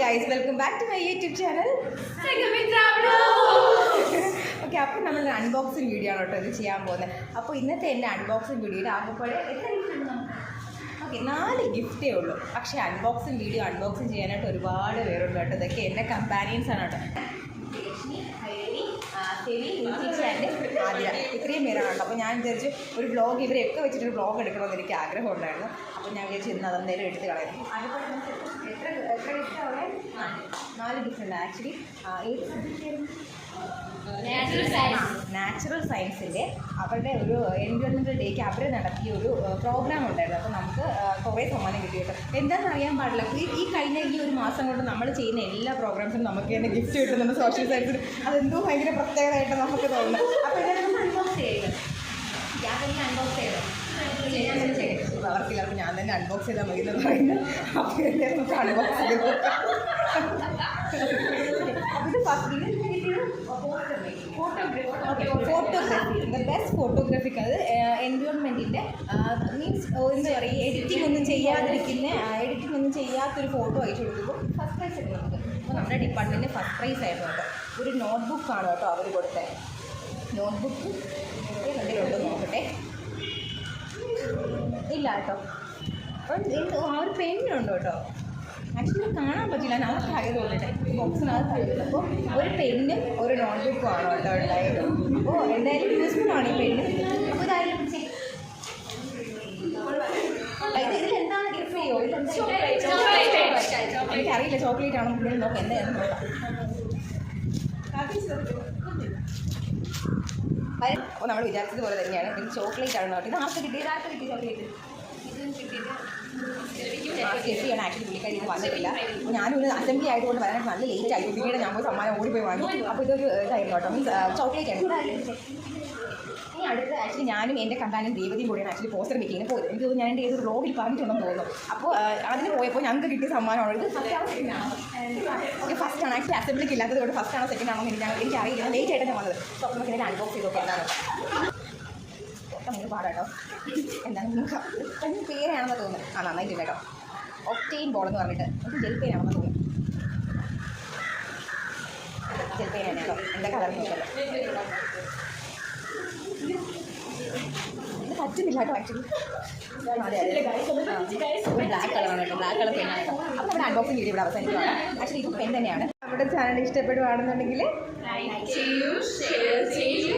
Guys welcome back to my YouTube channel okay അപ്പോൾ നമ്മൾ unboxing video ആണ് കേട്ടോ ഇത് ചെയ്യാൻ പോകുന്നത്. അപ്പോൾ ഇന്നത്തെ എന്റെ അൺബോക്സിങ് വീഡിയോയിൽ ആകുമ്പോഴേ എത്ര ഓക്കെ നാല് ഗിഫ്റ്റേ ഉള്ളൂ. പക്ഷേ അൺബോക്സിങ് വീഡിയോ അൺബോക്സിങ് ചെയ്യാനായിട്ട് ഒരുപാട് പേരുണ്ട് കേട്ടോ. ഇതൊക്കെ എന്റെ കമ്പാനിയൻസ് ആണ് കേട്ടോ. ലക്ഷ്മി ഹൈലി സെവി, ആൻഡ് ആതിര ഇത്രയും പേരാണല്ലോ അപ്പോൾ ഞാൻ വിചാരിച്ചു ഒരു വ്ളോഗ് ഇവരെയൊക്കെ വെച്ചിട്ടൊരു വ്ളോഗ് എടുക്കണമെന്ന് എനിക്ക് ആഗ്രഹം ഉണ്ടായിരുന്നു അപ്പോൾ ഞാൻ വിചാരിച്ചു ഇന്ന് അതെന്തേലും എടുത്ത് കളയുന്നു അതുപോലെ നമുക്ക് എത്ര എത്ര അവിടെ നാല് ഗിഫ്റ്റ് ആക്ച്വലി ഏത് സബ്ജക്റ്റായിരുന്നു നാച്ചുറൽ സയൻസിന്റെ അവരുടെ ഒരു എൻവയോൺമെന്റൽ ഡേക്ക് അവർ നടത്തിയ ഒരു പ്രോഗ്രാം ഉണ്ടായിരുന്നു. അപ്പോൾ നമുക്ക് കുറേ സമ്മാനം കിട്ടി കേട്ടോ. എന്താണെന്ന് അറിയാൻ പാടില്ല. ഈ ഈ കഴിഞ്ഞ ഈ ഒരു മാസം കൊണ്ട് നമ്മൾ ചെയ്യുന്ന എല്ലാ പ്രോഗ്രാംസും നമുക്ക് തന്നെ ഗിഫ്റ്റ് കിട്ടുന്നുണ്ട്. സോഷ്യൽ സയൻസിൽ അതെന്തോ ഭയങ്കര പ്രത്യേകതയായിട്ട് നമുക്ക് തോന്നുന്നു. ഇങ്ങനെ നമുക്ക് അൺബോക്സ് ചെയ്യുക ഞാൻ തന്നെ അൺബോക്സ് ചെയ്തത്. ഞാൻ തന്നെ ചെയ്യും ഞാൻ തന്നെ അൺബോക്സ് ചെയ്താൽ മതി എന്ന് പറയുന്നത് അപ്പോൾ നമുക്ക് അൺബോക്സ് ചെയ്ത്. ഇത് ഫസ്റ്റ് ഫോട്ടോഗ്രാഫി ദ ബെസ്റ്റ് ഫോട്ടോഗ്രാഫിക്ക് അത് എൻവയോൺമെന്റിന്റെ മീൻസ് എന്താ പറയുക എഡിറ്റിംഗ് ഒന്നും ചെയ്യാതിരിക്കുന്ന എഡിറ്റിംഗ് ഒന്നും ചെയ്യാത്തൊരു ഫോട്ടോ അയച്ചു കൊടുക്കുമ്പോൾ ഫസ്റ്റ് പ്രൈസ് കിട്ടും നമുക്ക്. അപ്പോൾ നമ്മുടെ ഡിപ്പാർട്ട്മെന്റ് ഫസ്റ്റ് പ്രൈസ് ആയിരുന്നു കേട്ടോ ഒരു നോട്ട്ബുക്കാണ് കേട്ടോ അവർ കൊടുത്തത്. നോട്ട്ബുക്ക്. കണ്ടിട്ടുണ്ട് നോക്കട്ടെ. ഇല്ല കേട്ടോ. എന്ത് ആ ഒരു പെണ്ണുണ്ട് കേട്ടോ. ആക്ച്വലി കാണാൻ പറ്റില്ല. നമുക്ക് ആയതുകൊണ്ടിട്ട് ബോക്സിനകത്ത് ആയതുകൊണ്ട് അപ്പോൾ ഒരു പെന്നും ഒരു നോട്ട്ബുക്കും ആണ് കേട്ടോ ഉണ്ടായത്. അപ്പോൾ എന്തായാലും യൂസ്ഫുൾ ആണ് ഈ പെണ്ണ് അപ്പോൾ ഇതായാലും. ഇത് ഗിഫ്റ്റ് ചെയ്യോ? എനിക്കറിയില്ല. ചോക്ലേറ്റ് ആണോ പുള്ളിയിൽ നോക്കാം. എന്തായാലും നോക്കാം അപ്പോൾ നമ്മൾ വിചാരിച്ചതുപോലെ തന്നെയാണ്. ഇത് ചോക്ലേറ്റ് ആണ് ഇത് ആർക്ക് കിട്ടിയത് ആർക്ക് കിട്ടി? ചോക്ലേറ്റ്. സ്റ്റെഫിയാണ് ആക്ച്വലി പുള്ളിക്കാരി ഇത് വന്നിട്ടില്ല ഞാനൊരു അസംബ്ലി ആയതുകൊണ്ട് വരാനായിട്ട് നല്ല ലേറ്റ് ആയി പിന്നീട് ഞാൻ പോയി സമ്മാനം പോയി വാങ്ങി അപ്പോൾ ഇതൊരു ഇതായിരുന്നു കേട്ടോ മീൻസ് ചോക്ലേറ്റ് ആണ് ഇനി അടുത്ത് ആക്ച്വലി ഞാനും എന്റെ കണ്ടാനും ദേവതയും കൂടിയാണ് ആക്ച്വലി പോസ്റ്റർ മേക്കിങ്ങിന് പോയത് എനിക്ക് ഞാൻ എന്റെ ഏതൊരു ബ്ലോഗിൽ പറഞ്ഞിട്ടുണ്ടെന്ന് തോന്നുന്നു അപ്പോൾ അതിന് പോയപ്പോൾ ഞങ്ങൾക്ക് കിട്ടിയ സമ്മാനമാണ് ഇത് ഫസ്റ്റ് ആണോ സെക്കൻഡ് ഫസ്റ്റ് ആണ് ആക്ച്വലി അസംബ്ലിക്ക് ഇല്ലാത്തത് കൊണ്ട് ഫസ്റ്റ് ആണോ സെക്കൻഡ് ആണോ എനിക്ക് എനിക്കറിയില്ല ലേറ്റ് ആയിട്ട് ഞാൻ വന്നത് സ്വപ്നം അപ്പോൾ നമുക്ക് ഇതിനെ അൺബോക്സ് ചെയ്ത് മൂന്ന് പാടാട്ടോ എന്താണ് നോക്കാം അതിന് പേരാണെന്ന് തോന്നുന്നു. ആ നന്നായിട്ടുണ്ട് കേട്ടോ. ഒക്ടെയിൻ ബോൾ എന്ന് പറഞ്ഞിട്ട്. അത് ജെൽ പേനാണെന്ന് തോന്നുന്നു. ജെൽ തന്നെ കേട്ടോ. എന്റെ കളർ നോക്കല്ലോ ഇത് പറ്റുന്നില്ല കേട്ടോ ആക്ച്വലി ബ്ലാക്ക് കളറാണ് കേട്ടോ. ബ്ലാക്ക് കളർ കേട്ടോ അപ്പോൾ നമ്മുടെ അൺബോക്സിംഗ് വീഡിയോ ഇവിടെ അവസാനിക്കുകയാണ് ആക്ച്വലി ഇത് പെൻ തന്നെയാണ്. നമ്മുടെ ചാനൽ ഇഷ്ടപ്പെടുവാണെന്നുണ്ടെങ്കിൽ ചെയ്യൂ ഷെയർ ചെയ്യൂ.